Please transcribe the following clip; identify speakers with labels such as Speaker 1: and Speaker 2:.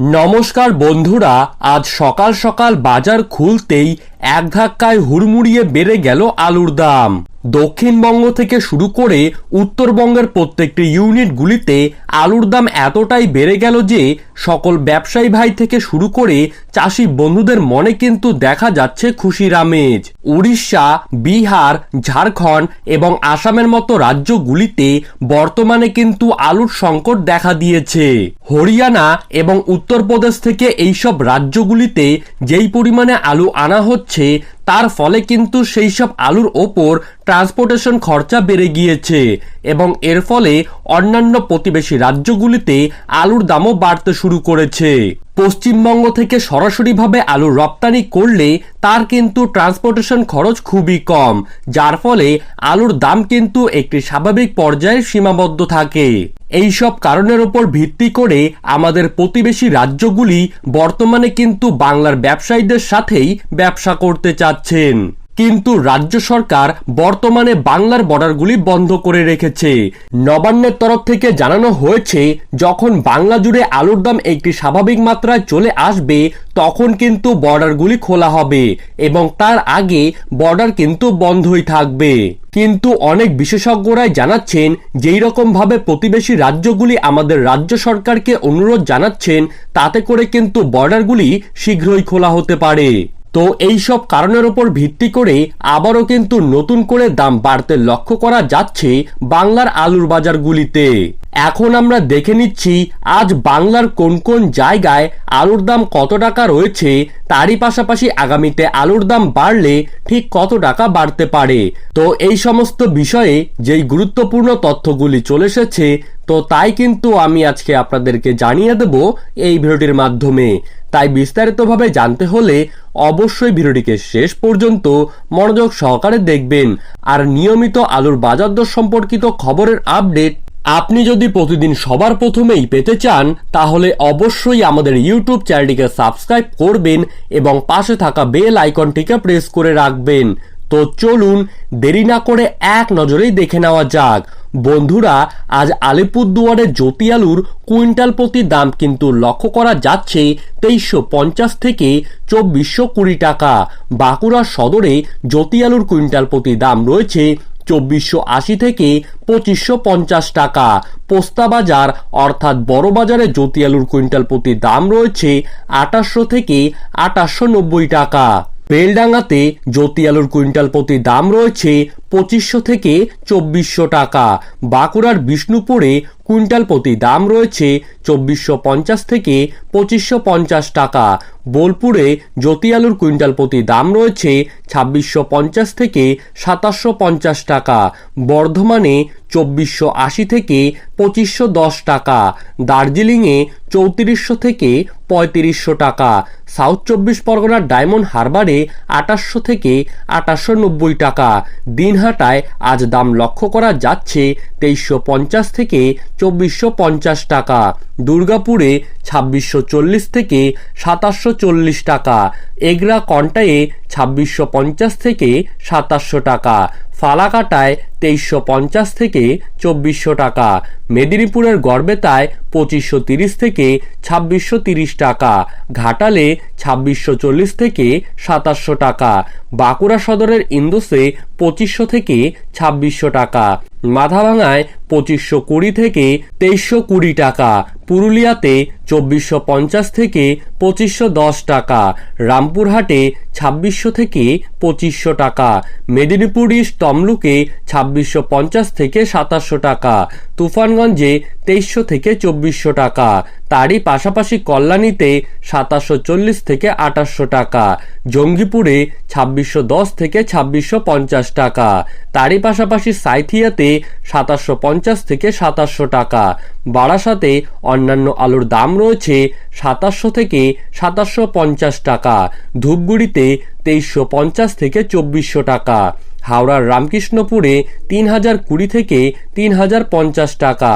Speaker 1: নমস্কার বন্ধুরা আজ সকাল সকাল বাজার খুলতেই এক ধাক্কায় হুড়মুড়িয়ে বেড়ে গেল আলুর দাম। দক্ষিণবঙ্গ থেকে শুরু করে উত্তরবঙ্গের প্রত্যেকটি ইউনিটগুলিতে আলুর দাম এতটাই বেড়ে গেল যে সকল ব্যবসায়ী ভাই থেকে শুরু করে চাষি বন্ধুদের মনে কিন্তু দেখা যাচ্ছে খুশির আমেজ। উড়িষ্যা, বিহার, ঝাড়খণ্ড এবং আসামের মতো রাজ্যগুলিতে বর্তমানে কিন্তু আলুর সংকট দেখা দিয়েছে। হরিয়ানা এবং উত্তরপ্রদেশ থেকে এইসব রাজ্যগুলিতে যেই পরিমাণে আলু আনা হচ্ছে তার ফলে কিন্তু সেই সব আলুর ওপর ট্রান্সপোর্টেশন খরচা বেড়ে গিয়েছে এবং এর ফলে অন্যান্য প্রতিবেশী রাজ্যগুলিতে আলুর দামও বাড়তে শুরু করেছে। পশ্চিমবঙ্গ থেকে সরাসরিভাবে আলু রপ্তানি করলে তার কিন্তু ট্রান্সপোর্টেশন খরচ খুবই কম, যার ফলে আলুর দাম কিন্তু একটি স্বাভাবিক পর্যায়ে সীমাবদ্ধ থাকে। এই সব কারণের উপর ভিত্তি করে আমাদের প্রতিবেশী রাজ্যগুলি বর্তমানে কিন্তু বাংলার ব্যবসায়ীদের সাথেই ব্যবসা করতে চাচ্ছেন। কিন্তু রাজ্য সরকার বর্তমানে বাংলার বর্ডারগুলি বন্ধ করে রেখেছে। নবান্নের তরফ থেকে জানানো হয়েছে, যখন বাংলা জুড়ে আলুর দাম একটি স্বাভাবিক মাত্রায় চলে আসবে, তখন কিন্তু বর্ডারগুলি খোলা হবে এবং তার আগে বর্ডার কিন্তু বন্ধই থাকবে। কিন্তু অনেক বিশেষজ্ঞরাই জানাচ্ছেন, যেই রকম ভাবে প্রতিবেশী রাজ্যগুলি আমাদের রাজ্য সরকারকে অনুরোধ জানাচ্ছেন, তাতে করে কিন্তু বর্ডারগুলি শীঘ্রই খোলা হতে পারে। তো এই সব কারণের উপর ভিত্তি করে আবারও কিন্তু নতুন করে দাম বাড়তে লক্ষ্য করা যাচ্ছে বাংলার আলুর বাজারগুলিতে। এখন আমরা দেখে নিচ্ছি আজ বাংলার কোন কোন জায়গায় আলুর দাম কত টাকা রয়েছে, তারই পাশাপাশি আগামীতে আলুর দাম বাড়লে ঠিক কত টাকা বাড়তে পারে। তো এই সমস্ত বিষয়ে যেই গুরুত্বপূর্ণ তথ্যগুলি চলে এসেছে তো তাই কিন্তু আমি আজকে আপনাদেরকে জানিয়ে দেব এই ভিডিওটির মাধ্যমে। তাই বিস্তারিতভাবে জানতে হলে অবশ্যই ভিডিওটিকে শেষ পর্যন্ত মনোযোগ সহকারে দেখবেন আর নিয়মিত আলুর বাজার দর সম্পর্কিত খবরের আপডেট আপনি যদি প্রতিদিন সবার প্রথমেই পেতে চান, তাহলে অবশ্যই আমাদের ইউটিউব চ্যানেলটিকে সাবস্ক্রাইব করবেন এবং পাশে থাকা বেল আইকনটিকে প্রেস করে রাখবেন। তো চলুন দেরি না করে এক নজরেই দেখে নেওয়া যাক। বন্ধুরা, আজ আলিপুরদুয়ারে জ্যোতি আলুর কুইন্টাল প্রতি দাম কিন্তু লক্ষ্য করা যাচ্ছে তেইশশো পঞ্চাশ থেকে চব্বিশশো কুড়ি টাকা। বাঁকুড়া সদরে জ্যোতি আলুর কুইন্টাল প্রতি দাম রয়েছে চব্বিশশো আশি থেকে পঁচিশশো পঞ্চাশ টাকা। পোস্তা বাজার, অর্থাৎ বড় বাজারে জ্যোতি আলুর কুইন্টাল প্রতি দাম রয়েছে আঠাশশো থেকে আঠাশশো নব্বই টাকা। বেলডাঙ্গাতে জ্যোতি আলুর কুইন্টাল প্রতি দাম রয়েছে পঁচিশশো থেকে চব্বিশশো টাকা। বাঁকুড়ার বিষ্ণুপুরে কুইন্টাল প্রতি দাম রয়েছে চব্বিশশো পঞ্চাশ থেকে পঁচিশশো পঞ্চাশ টাকা। বোলপুরে জ্যোতি আলুর কুইন্টাল প্রতি দাম রয়েছে ছাব্বিশশো পঞ্চাশ থেকে সাতাশশো পঞ্চাশ টাকা, বর্ধমানে চব্বিশশো আশি থেকে পঁচিশশো দশ টাকা, দার্জিলিংয়ে চৌত্রিশশো থেকে পঁয়ত্রিশশো টাকা, সাউথ চব্বিশ পরগনার ডায়মন্ড হারবারে আটাশশো থেকে আটাশশো নব্বই টাকা, দিনহাটায় আজ দাম লক্ষ্য করা যাচ্ছে তেইশশো পঞ্চাশ থেকে চব্বিশশো পঞ্চাশ টাকা। দুর্গাপুরে ছাব্বিশশো চল্লিশ থেকে সাতাশশো চল্লিশ টাকা এগরা কন্টায়ে ছাব্বিশশো পঞ্চাশ থেকে সাতাশশো টাকা। ফালাকাটায় তেইশশো পঞ্চাশ থেকে চব্বিশশো টাকা। মেদিনীপুরের গড়বেতায় পঁচিশশো তিরিশ থেকে ছাব্বিশশো তিরিশ টাকা। ঘাটালে ছাব্বিশশো চল্লিশ থেকে সাতাশশো টাকা। বাঁকুড়া সদরের ইন্দোসে পঁচিশশো থেকে ছাব্বিশশো টাকা। মাথাভাঙায় পঁচিশশো কুড়ি থেকে তেইশশো কুড়ি টাকা। পুরুলিয়াতে চব্বিশশো পঞ্চাশ থেকে পঁচিশশো দশ টাকা। রামপুরহাটে ছাব্বিশশো থেকে পঁচিশশো টাকা। মেদিনীপুর ইস্ট তমলুকে ছাব্বিশশো পঞ্চাশ থেকে সাতাশশো টাকা। তুফানগঞ্জে তেইশশো থেকে চব্বিশশো টাকা। তারই পাশাপাশি কল্যাণীতে সাতাশশো চল্লিশ থেকে আঠাশশো টাকা। জঙ্গিপুরে ছাব্বিশশো দশ থেকে ছাব্বিশশো পঞ্চাশ টাকা। তারই পাশাপাশি সাইথিয়াতে সাতাশশো পঞ্চাশ থেকে সাতাশশো টাকা। বারাসাতে অন্যান্য আলুর দাম রয়েছে সাতাশশো থেকে সাতাশশো পঞ্চাশ টাকা। ধূপগুড়িতে তেইশশো পঞ্চাশ থেকে চব্বিশশো টাকা। হাওড়ার রামকৃষ্ণপুরে তিন হাজার কুড়ি থেকে তিন হাজার পঞ্চাশ টাকা।